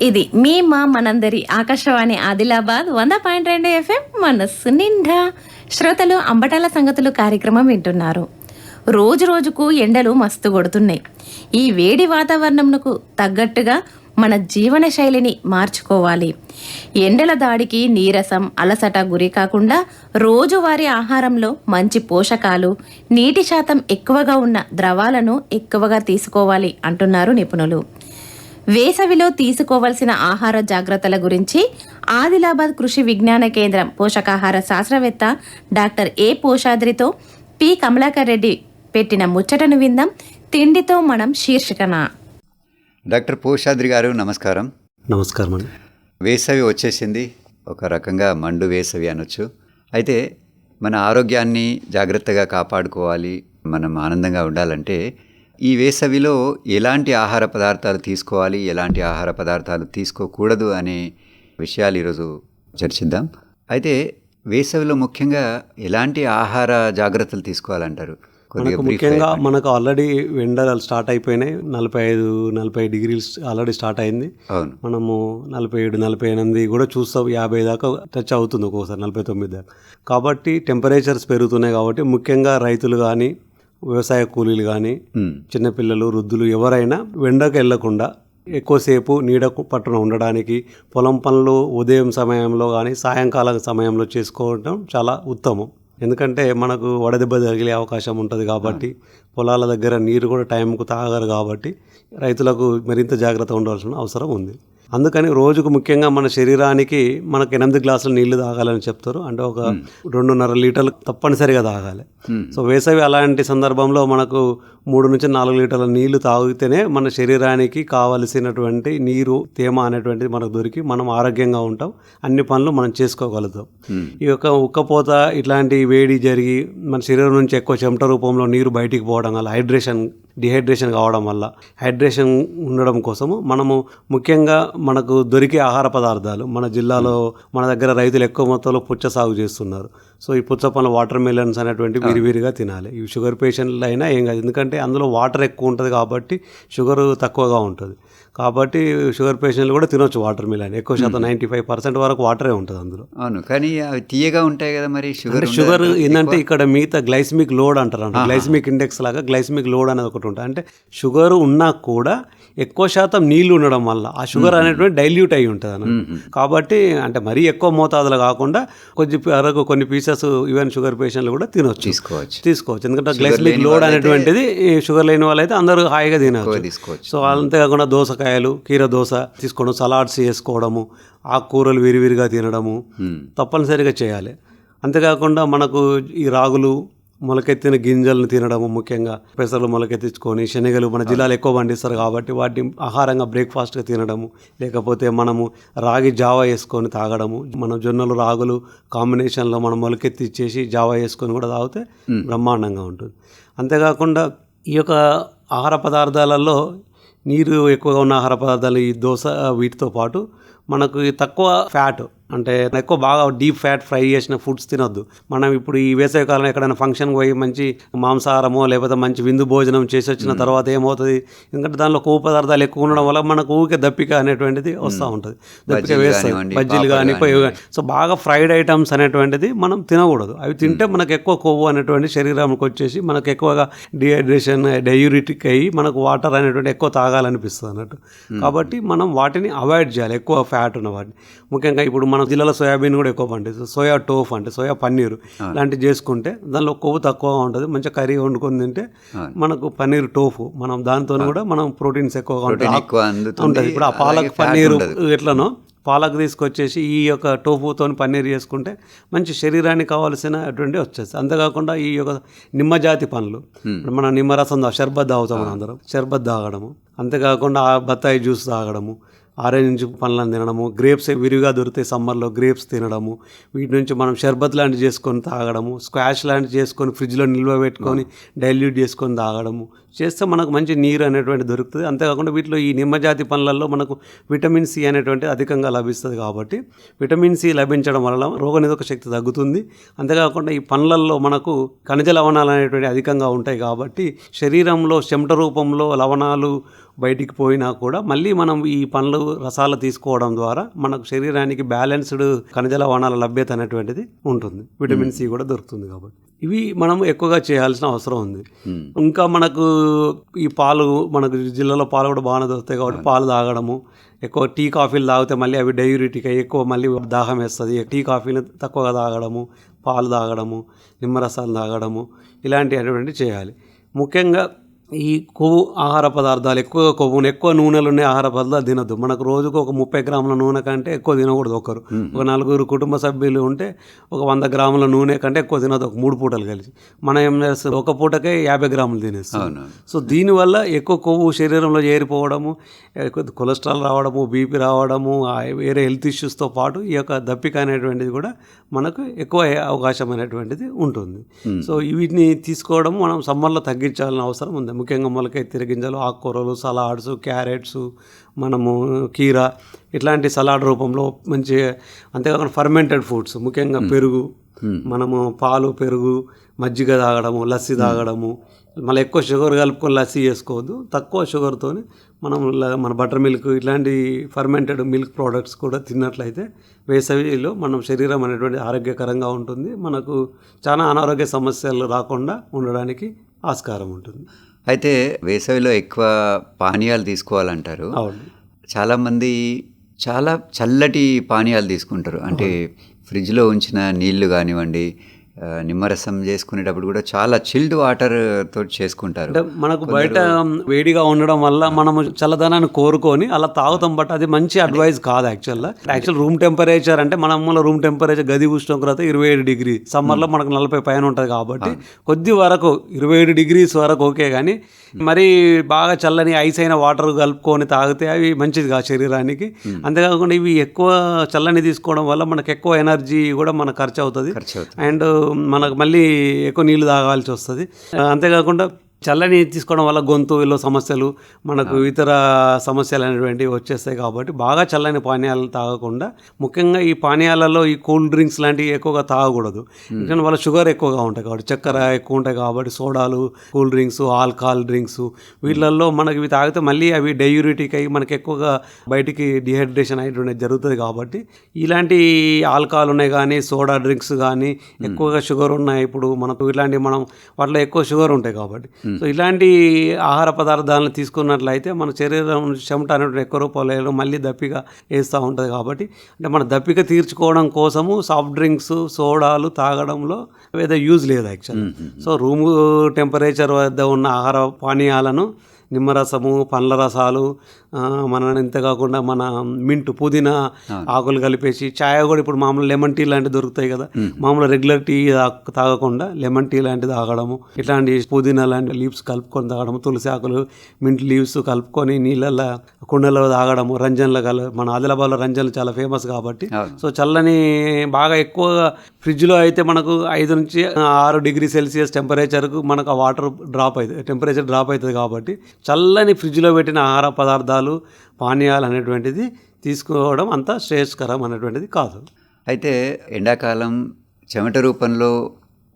ఇది మీ మా మనందరి ఆకాశవాణి ఆదిలాబాద్ వంద పాయింట్ రెండు ఎఫ్ఎం మనస్సు నిండా. శ్రోతలు అంబటాల సంగతులు కార్యక్రమం వింటున్నారు. రోజు రోజుకు ఎండలు మస్తు కొడుతున్నాయి. ఈ వేడి వాతావరణంకు తగ్గట్టుగా మన జీవన శైలిని మార్చుకోవాలి. ఎండల దాడికి నీరసం అలసట గురి కాకుండా రోజువారీ ఆహారంలో మంచి పోషకాలు నీటి శాతం ఎక్కువగా ఉన్న ద్రవాలను ఎక్కువగా తీసుకోవాలి అంటున్నారు నిపుణులు. వేసవిలో తీసుకోవలసిన ఆహార జాగ్రత్తల గురించి ఆదిలాబాద్ కృషి విజ్ఞాన కేంద్రం పోషకాహార శాస్త్రవేత్త డాక్టర్ ఏ పోషాద్రితో పి. కమలాకర్ రెడ్డి పెట్టిన ముచ్చటను విందాం. తిండితో మనం శీర్షికన. డాక్టర్ పోషాద్రి గారు నమస్కారం. నమస్కారం అండి. వేసవి వచ్చేసింది. ఒక రకంగా మండు వేసవి అనొచ్చు. అయితే మన ఆరోగ్యాన్ని జాగ్రత్తగా కాపాడుకోవాలి మనం ఆనందంగా ఉండాలంటే ఈ వేసవిలో ఎలాంటి ఆహార పదార్థాలు తీసుకోవాలి ఎలాంటి ఆహార పదార్థాలు తీసుకోకూడదు అనే విషయాలు ఈరోజు చర్చిద్దాం. అయితే వేసవిలో ముఖ్యంగా ఎలాంటి ఆహార జాగ్రత్తలు తీసుకోవాలంటారు? మనకు ముఖ్యంగా మనకు ఆల్రెడీ ఎండలు స్టార్ట్ అయిపోయినాయి. నలభై ఐదు నలభై డిగ్రీలు ఆల్రెడీ స్టార్ట్ అయింది. అవును. మనము నలభై ఏడు నలభై ఎనిమిది కూడా చూస్తాం. యాభై దాకా టచ్ అవుతుంది ఒక్కోసారి నలభై తొమ్మిది దాకా. కాబట్టి టెంపరేచర్స్ పెరుగుతున్నాయి కాబట్టి ముఖ్యంగా రైతులు కానీ వ్యవసాయ కూలీలు కానీ చిన్నపిల్లలు వృద్ధులు ఎవరైనా వెండకు వెళ్ళకుండా ఎక్కువసేపు నీడ పట్టున ఉండడానికి పొలం పనులు ఉదయం సమయంలో కానీ సాయంకాలం సమయంలో చేసుకోవడం చాలా ఉత్తమం. ఎందుకంటే మనకు వడదెబ్బ తగిలే అవకాశం ఉంటుంది కాబట్టి పొలాల దగ్గర నీరు కూడా టైంకు తాగరు కాబట్టి రైతులకు మరింత జాగ్రత్త ఉండవలసిన అవసరం ఉంది. అందుకని రోజుకు ముఖ్యంగా మన శరీరానికి మనకు ఎనిమిది గ్లాసుల నీళ్ళు తాగాలని చెప్తారు. అంటే ఒక రెండున్నర లీటర్లు తప్పనిసరిగా తాగాలి. సో వేసవి అలాంటి సందర్భంలో మనకు మూడు నుంచి నాలుగు లీటర్ల నీళ్ళు తాగితేనే మన శరీరానికి కావలసినటువంటి నీరు తేమ అనేటువంటిది మనకు దొరికి మనం ఆరోగ్యంగా ఉంటాం. అన్ని పనులు మనం చేసుకోగలుగుతాం. ఈ యొక్క ఉక్కపోత ఇట్లాంటి వేడి జరిగి మన శరీరం నుంచి ఎక్కువ చెమట రూపంలో నీరు బయటికి పోవడం వల్ల హైడ్రేషన్ డిహైడ్రేషన్ కావడం వల్ల హైడ్రేషన్ ఉండడం కోసము మనము ముఖ్యంగా మనకు దొరికే ఆహార పదార్థాలు మన జిల్లాలో మన దగ్గర రైతులు ఎక్కువ మొత్తంలో పుచ్చ సాగు చేస్తున్నారు. సో ఈ పుచ్చ పనుల వాటర్ మిలన్స్ అనేటువంటి విరివిరిగా తినాలి. ఇవి షుగర్ పేషెంట్లు అయినా ఏం కాదు. ఎందుకంటే అందులో వాటర్ ఎక్కువ ఉంటుంది కాబట్టి షుగర్ తక్కువగా ఉంటుంది. కాబట్టి షుగర్ పేషెంట్లు కూడా తినొచ్చు వాటర్ మిలన్. ఎక్కువ శాతం నైంటీ ఫైవ్ పర్సెంట్ వరకు వాటరే ఉంటుంది అందులో. అవును. కానీ తీయగా ఉంటాయి కదా మరి? షుగర్ షుగర్ ఏంటంటే ఇక్కడ మిగతా గ్లైసిమిక్ లోడ్ అంటారు అంటే గ్లైసిమిక్ ఇండెక్స్ లాగా గ్లైసిమిక్ లోడ్ అనేది ఒకటి ఉంటుంది. అంటే షుగర్ ఉన్నా కూడా ఎక్కువ శాతం నీళ్ళు ఉండడం వల్ల ఆ షుగర్ అనేటువంటి డైల్యూట్ అయి ఉంటుంది అన్నమాట కాబట్టి అంటే మరీ ఎక్కువ మోతాదులో కాకుండా కొద్ది వరకు కొన్ని పీసెస్ ఈవెన్ షుగర్ పేషెంట్లు కూడా తినొచ్చు. తీసుకోవచ్చు. తీసుకోవచ్చు. ఎందుకంటే గ్లైసిమిక్ లోడ్ అనేటువంటిది షుగర్ లేని వాళ్ళైతే అందరూ హాయిగా తినవచ్చు తీసుకోవచ్చు. సో అంతేకాకుండా దోసకాయలు కీర దోస తీసుకోవడం సలాడ్స్ చేసుకోవడము ఆకుకూరలు విరివిరిగా తినడము తప్పనిసరిగా చేయాలి. అంతేకాకుండా మనకు ఈ రాగులు మొలకెత్తిన గింజలను తినడము ముఖ్యంగా పెసలు మొలకెత్తించుకొని శనగలు మన జిల్లాలో ఎక్కువ పండిస్తారు కాబట్టి వాటిని ఆహారంగా బ్రేక్ఫాస్ట్గా తినడము. లేకపోతే మనము రాగి జావా వేసుకొని తాగడము. మన జొన్నలు రాగులు కాంబినేషన్లో మనం మొలకెత్తిచ్చేసి జావా వేసుకొని కూడా తాగితే బ్రహ్మాండంగా ఉంటుంది. అంతేకాకుండా ఈ యొక్క ఆహార పదార్థాలలో నీరు ఎక్కువగా ఉన్న ఆహార పదార్థాలు ఈ దోశ వీటితో పాటు మనకు తక్కువ ఫ్యాట్ అంటే ఎక్కువ బాగా డీప్ ఫ్యాట్ ఫ్రై చేసిన ఫుడ్స్ తినొద్దు. మనం ఇప్పుడు ఈ వేసవి కాలం ఎక్కడైనా ఫంక్షన్ పోయి మంచి మాంసాహారమో లేకపోతే మంచి విందు భోజనం చేసి వచ్చిన తర్వాత ఏమవుతుంది? ఎందుకంటే దానిలో కొవ్వు పదార్థాలు ఎక్కువ ఉండడం వల్ల మనకు ఊరికే దప్పిక అనేటువంటిది వస్తూ ఉంటుంది. దప్పిక కానివ్వండి, బజ్జీలు కానీ సో బాగా ఫ్రైడ్ ఐటమ్స్ అనేటువంటిది మనం తినకూడదు. అవి తింటే మనకు ఎక్కువ కొవ్వు అనేటువంటి శరీరానికి వచ్చేసి మనకు ఎక్కువగా డిహైడ్రేషన్ డయూరిటిక్ అయ్యి మనకు వాటర్ అనేటువంటి ఎక్కువ తాగాలనిపిస్తుంది అన్నట్టు. కాబట్టి మనం వాటిని అవాయిడ్ చేయాలి. ఎక్కువ ఫ్యాట్ ఉన్న వాటిని. ముఖ్యంగా ఇప్పుడు మన జిల్లాలో సోయాబీన్ కూడా ఎక్కువ పండిస్తుంది సోయా టోఫ్ అంటే సోయా పన్నీరు ఇలాంటివి చేసుకుంటే దానిలో కొవ్వు తక్కువగా ఉంటుంది మంచిగా కర్రీ వండుకొని తింటే మనకు పన్నీర్ టోఫు మనం దాంతో కూడా మనం ప్రోటీన్స్ ఎక్కువగా ఉంటాయి ఉంటుంది. ఇప్పుడు ఆ పాలక్ పన్నీరు. ఎట్లనో పాలకు తీసుకొచ్చేసి ఈ యొక్క టోఫుతో పన్నీర్ చేసుకుంటే మంచి శరీరానికి కావాల్సినటువంటి వచ్చేస్తుంది అంతేకాకుండా ఈ యొక్క నిమ్మజాతి పండ్లు మనం నిమ్మరసం షర్బత్ తాగుతాం అందరం షర్బత్ తాగడము. అంతేకాకుండా ఆ బత్తాయి జ్యూస్ తాగడము. ఆరెంజ్ పండ్లను తినడము గ్రేప్స్ విరివిగా దొరుకుతాయి సమ్మర్లో గ్రేప్స్ తినడము వీటి నుంచి మనం షర్బత్ లాంటివి చేసుకొని తాగడము స్క్వాష్ లాంటివి చేసుకొని ఫ్రిడ్జ్లో నిల్వ పెట్టుకొని డైల్యూట్ చేసుకొని తాగడము చేస్తే మనకు మంచి నీరు అనేటువంటి దొరుకుతుంది. అంతేకాకుండా వీటిలో ఈ నిమ్మజాతి పండ్లలో మనకు విటమిన్ సి అనేటువంటి అధికంగా లభిస్తుంది కాబట్టి విటమిన్ సి లభించడం వల్ల రోగనిరోధక శక్తి తగ్గుతుంది. అంతేకాకుండా ఈ పండ్లల్లో మనకు ఖనిజ లవణాలు అనేటువంటి అధికంగా ఉంటాయి కాబట్టి శరీరంలో చెమట రూపంలో లవణాలు బయటికి పోయినా కూడా మళ్ళీ మనం ఈ పండ్లు రసాలు తీసుకోవడం ద్వారా మనకు శరీరానికి బ్యాలెన్స్డ్ ఖనిజ లవణాల లభ్యత అనేటువంటిది ఉంటుంది. విటమిన్ సి కూడా దొరుకుతుంది కాబట్టి. ఇవి మనం ఎక్కువగా చేయాల్సిన అవసరం ఉంది. మ్మ్. ఇంకా మనకు ఈ పాలు మనకు జిల్లాలో పాలు కూడా బాగానే దొరుకుతాయి కాబట్టి పాలు తాగడము ఎక్కువ టీ కాఫీలు తాగితే మళ్ళీ అవి డైయూరిటిక్ అయ్యి ఎక్కువ మళ్ళీ దాహం వేస్తుంది. టీ కాఫీలు తక్కువగా తాగడము పాలు తాగడము నిమ్మరసాలు తాగడము ఇలాంటివి చేయాలి. ముఖ్యంగా ఈ కొవ్వు ఆహార పదార్థాలు ఎక్కువ కొవ్వును ఎక్కువ నూనెలు ఉన్నాయి ఆహార పదార్థాలు తినొద్దు. మనకు రోజుకు ఒక ముప్పై గ్రాముల నూనె కంటే ఎక్కువ తినకూడదు ఒకరు. ఒక నలుగురు కుటుంబ సభ్యులు ఉంటే ఒక వంద గ్రాముల నూనె కంటే ఎక్కువ తినదు ఒక మూడు పూటలు కలిసి. మనం ఏం చేస్తాం? ఒక పూటకే యాభై గ్రాములు తినేస్తాం. సో దీనివల్ల ఎక్కువ కొవ్వు శరీరంలో చేరిపోవడము కొలెస్ట్రాల్ రావడము బీపీ రావడము వేరే హెల్త్ ఇష్యూస్తో పాటు ఈ యొక్క దప్పిక అనేటువంటిది కూడా మనకు ఎక్కువ అవకాశం అనేటువంటిది ఉంటుంది సో వీటిని తీసుకోవడం మనం సమ్మర్లో తగ్గించాల్సిన అవసరం ఉంది. ముఖ్యంగా మొలకెత్తిన గింజలు ఆకుకూరలు సలాడ్స్ క్యారెట్స్ మనము కీర ఇట్లాంటి సలాడ్ రూపంలో మంచి అంతేకాకుండా ఫర్మెంటెడ్ ఫుడ్స్ ముఖ్యంగా పెరుగు. మనము పాలు పెరుగు మజ్జిగ తాగడము లస్సీ తాగడము మళ్ళీ ఎక్కువ షుగర్ కలుపుకొని లస్సీ చేసుకోవద్దు. తక్కువ షుగర్తో మనం మన బటర్ మిల్క్ ఇట్లాంటి ఫర్మెంటెడ్ మిల్క్ ప్రోడక్ట్స్ కూడా తిన్నట్లయితే వేసవిలో మనం శరీరం అనేటువంటి ఆరోగ్యకరంగా ఉంటుంది. మనకు చాలా అనారోగ్య సమస్యలు రాకుండా ఉండడానికి ఆస్కారం ఉంటుంది. అయితే వేసవిలో ఎక్కువ పానీయాలు తీసుకోవాలంటారు. చాలామంది చాలా చల్లటి పానీయాలు తీసుకుంటారు. అంటే ఫ్రిడ్జ్లో ఉంచిన నీళ్ళు కానివ్వండి నిమ్మరసం చేసుకునేటప్పుడు కూడా చాలా చిల్డ్ వాటర్ తోటి చేసుకుంటారు. మనకు బయట వేడిగా ఉండడం వల్ల మనము చల్లదనాన్ని కోరుకొని అలా తాగుతాం బట్ అది మంచి అడ్వైస్ కాదు యాక్చువల్గా యాక్చువల్ రూమ్ టెంపరేచర్ అంటే మన రూమ్ టెంపరేచర్ గది ఉష్ణోగ్రత ఇరవై ఏడు డిగ్రీ. సమ్మర్లో మనకు నలభై పైన ఉంటుంది కాబట్టి కొద్ది వరకు ఇరవై ఏడు డిగ్రీస్ వరకు ఓకే కానీ మరి బాగా చల్లని ఐస్ అయిన వాటర్ కలుపుకొని తాగితే అవి మంచిది కాదు శరీరానికి. అంతేకాకుండా ఇవి ఎక్కువ చల్లని తీసుకోవడం వల్ల మనకు ఎక్కువ ఎనర్జీ కూడా మనకు ఖర్చు అవుతుంది అండ్ మనకు మళ్ళీ ఎక్కువ నీళ్ళు తాగాల్సి వస్తుంది. అంతేకాకుండా చల్లని తీసుకోవడం వల్ల గొంతులో సమస్యలు మనకు ఇతర సమస్యలు అనేటువంటివి వచ్చేస్తాయి కాబట్టి బాగా చల్లని పానీయాలు తాగకుండా ముఖ్యంగా ఈ పానీయాలలో ఈ కూల్ డ్రింక్స్ లాంటివి ఎక్కువగా తాగకూడదు. ఎందుకంటే వాళ్ళ షుగర్ ఎక్కువగా ఉంటాయి కాబట్టి చక్కెర ఎక్కువ ఉంటాయి కాబట్టి సోడాలు కూల్ డ్రింక్స్ ఆల్కహాల్ డ్రింక్స్ వీళ్ళల్లో మనకి ఇవి తాగితే మళ్ళీ అవి డైయూరిటిక్ అయ్యి మనకి ఎక్కువగా బయటికి డిహైడ్రేషన్ అయ్యేటువంటిది జరుగుతుంది కాబట్టి ఇలాంటి ఆల్కహాల్ ఉన్నాయి కానీ సోడా డ్రింక్స్ కానీ ఎక్కువగా షుగర్ ఉన్నాయి. ఇప్పుడు మనకు ఇలాంటి మనం వాటిలో ఎక్కువ షుగర్ ఉంటాయి కాబట్టి సో ఇలాంటి ఆహార పదార్థాలను తీసుకున్నట్లయితే మన శరీరం చెమట అనేటువంటి ఎక్కువ రూపాయలు మళ్ళీ దప్పిక వేస్తూ ఉంటుంది కాబట్టి అంటే మన దప్పిక తీర్చుకోవడం కోసము సాఫ్ట్ డ్రింక్స్ సోడాలు తాగడంలో ఏదో యూజ్ లేదు యాక్చువల్ సో రూము టెంపరేచర్ వద్ద ఉన్న ఆహార పానీయాలను నిమ్మరసము పండ్ల రసాలు మన ఇంత కాకుండా మన మింట్ పుదీనా ఆకులు కలిపేసి ఛాయ్ కూడా ఇప్పుడు మామూలు లెమన్ టీ లాంటివి దొరుకుతాయి కదా. మామూలు రెగ్యులర్ టీ తాగకుండా లెమన్ టీ లాంటిది తాగడము ఇట్లాంటి పుదీనా లాంటి లీవ్స్ కలుపుకొని తాగడము తులసి ఆకులు మింట్ లీవ్స్ కలుపుకొని నీళ్ళల్లో కుండలో తాగడము రంజన్లు కల మన ఆదిలాబాద్లో రంజన్లు చాలా ఫేమస్ కాబట్టి. సో చల్లని బాగా ఎక్కువగా ఫ్రిడ్జ్లో అయితే మనకు ఐదు నుంచి ఆరు డిగ్రీ సెల్సియస్ టెంపరేచర్కు మనకు ఆ వాటర్ డ్రాప్ అవుతుంది టెంపరేచర్ డ్రాప్ అవుతుంది కాబట్టి. చల్లని ఫ్రిడ్జ్లో పెట్టిన ఆహార పదార్థాలు పానీయాలు అనేటువంటిది తీసుకోవడం అంత శ్రేయస్కరం అనేటువంటిది కాదు. అయితే ఎండాకాలం చెమట రూపంలో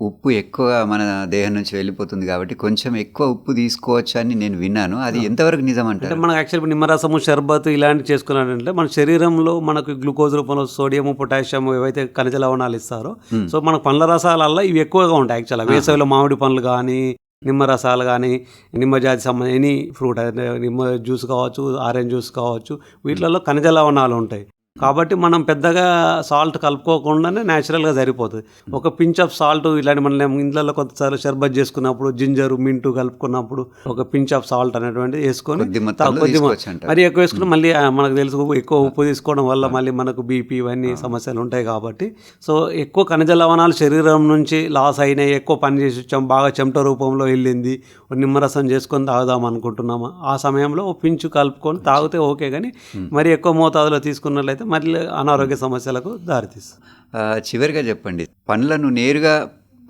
ఉప్పు ఎక్కువ మన దేహం నుంచి వెళ్ళిపోతుంది కాబట్టి కొంచెం ఎక్కువ ఉప్పు తీసుకోవచ్చు అని నేను విన్నాను. అది ఎంతవరకు నిజం అంటే మనకు యాక్చువల్ నిమ్మరసము షర్బత్ ఇలాంటివి చేసుకున్నాడంటే మన శరీరంలో మనకు గ్లూకోజ్ రూపంలో సోడియం పొటాషియం ఏవైతే ఖనిజ లవణాలు ఇస్తారో సో మనకు పండ్ల రసాలల్లో ఇవి ఎక్కువగా ఉంటాయి యాక్చువల్గా వేసవిలో మామిడి పండ్లు కానీ నిమ్మ రసాలు కానీ నిమ్మ జాతి సంబంధించిన ఎనీ ఫ్రూట్ అంటే నిమ్మ జ్యూస్ కావచ్చు ఆరెంజ్ జ్యూస్ కావచ్చు వీటిలలో ఖనిజ లవణాలు ఉంటాయి. కాబట్టి మనం పెద్దగా సాల్ట్ కలుపుకోకుండానే న్యాచురల్గా సరిపోతుంది. ఒక పించ్ ఆఫ్ సాల్ట్ ఇలాంటి మనం ఇంట్లో కొంతసార్లు షర్బత్ చేసుకున్నప్పుడు జింజరు మింటు కలుపుకున్నప్పుడు ఒక పించ్ ఆఫ్ సాల్ట్ అనేటువంటిది వేసుకొని కొద్ది. మరి ఎక్కువ వేసుకుని మళ్ళీ మనకు తెలుసు ఎక్కువ ఉప్పు తీసుకోవడం వల్ల మళ్ళీ మనకు బీపీ ఇవన్నీ సమస్యలు ఉంటాయి కాబట్టి. సో ఎక్కువ ఖనిజ లవణాలు శరీరం నుంచి లాస్ అయినాయి ఎక్కువ పని చేసి వచ్చాం బాగా చెమట రూపంలో వెళ్ళింది నిమ్మరసం చేసుకొని తాగుదాం అనుకుంటున్నాము? ఆ సమయంలో పించు కలుపుకొని తాగితే ఓకే కానీ మరి ఎక్కువ మోతాదులో తీసుకున్నట్లయితే మళ్ళీ అనారోగ్య సమస్యలకు దారితీస్తుంది. చివరిగా చెప్పండి. పండ్లను నేరుగా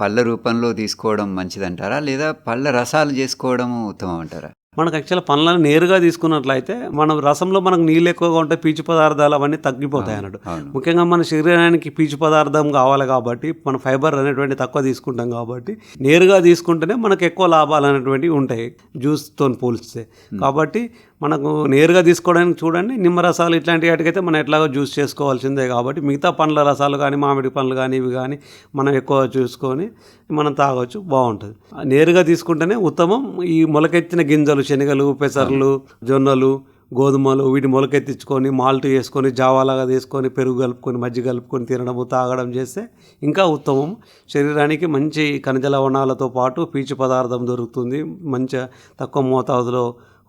పళ్ళ రూపంలో తీసుకోవడం మంచిదంటారా? లేదా పళ్ళ రసాలు చేసుకోవడం ఉత్తమం అంటారా? మనకు యాక్చువల్ పండ్లను నేరుగా తీసుకున్నట్లయితే మనం రసంలో మనకు నీళ్ళు ఎక్కువగా ఉంటే పీచు పదార్థాలు అవన్నీ తగ్గిపోతాయి అన్నట్టు ముఖ్యంగా మన శరీరానికి పీచు పదార్థం కావాలి కాబట్టి మన ఫైబర్ అనేటువంటి తక్కువ తీసుకుంటాం కాబట్టి నేరుగా తీసుకుంటేనే మనకు ఎక్కువ లాభాలు అనేటువంటివి ఉంటాయి జ్యూస్తో పోలిస్తే. కాబట్టి మనకు నేరుగా తీసుకోవడానికి చూడండి నిమ్మరసాలు ఇట్లాంటి వాటికైతే మనం ఎట్లాగో జ్యూస్ చేసుకోవాల్సిందే కాబట్టి మిగతా పండ్ల రసాలు కానీ మామిడి పండ్లు కానీ ఇవి కానీ మనం ఎక్కువ చూసుకొని మనం తాగొచ్చు బాగుంటుంది. నేరుగా తీసుకుంటేనే ఉత్తమం ఈ మొలకెత్తిన గింజలు శనగలు పెసర్లు జొన్నలు గోధుమలు వీటి మొలకెత్తించుకొని మాల్ట్ చేసుకొని జావాలాగా తీసుకొని పెరుగు కలుపుకొని మజ్జిగ కలుపుకొని తినడము తాగడం చేస్తే ఇంకా ఉత్తమం. శరీరానికి మంచి ఖనిజ లవణాలతో పాటు పీచు పదార్థం దొరుకుతుంది. మంచి తక్కువ మోతాదులో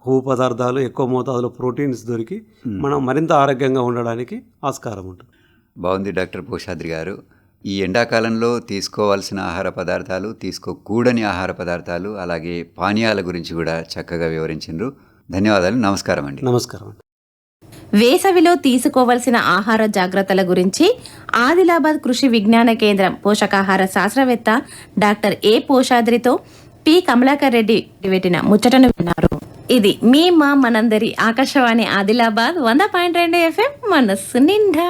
కొవ్వు పదార్థాలు ఎక్కువ మోతాదులో ప్రోటీన్స్ దొరికి మనం మరింత ఆరోగ్యంగా ఉండడానికి ఆస్కారం ఉంటుంది. బాగుంది డాక్టర్ పోషాద్రి గారు. ఈ ఎండాకాలంలో తీసుకోవాల్సిన ఆహార పదార్థాలు తీసుకోకూడని ఆహార పదార్థాలు అలాగే పానీయాల గురించి కూడా చక్కగా వివరించిండ్రు. ధన్యవాదాలు నమస్కారం అండి. నమస్కారం అండి. వేసవిలో తీసుకోవలసిన ఆహార జాగ్రత్తల గురించి ఆదిలాబాద్ కృషి విజ్ఞాన కేంద్రం పోషకాహార శాస్త్రవేత్త డాక్టర్ ఏ పోషాద్రితో పి. కమలాకర్ రెడ్డి పెట్టిన ముచ్చటను విన్నారు. ఇది మీ మా మనందరి ఆకాశవాణి ఆదిలాబాద్ వంద పాయింట్ రెండు ఎఫ్ఎం మనస్సు నిండా.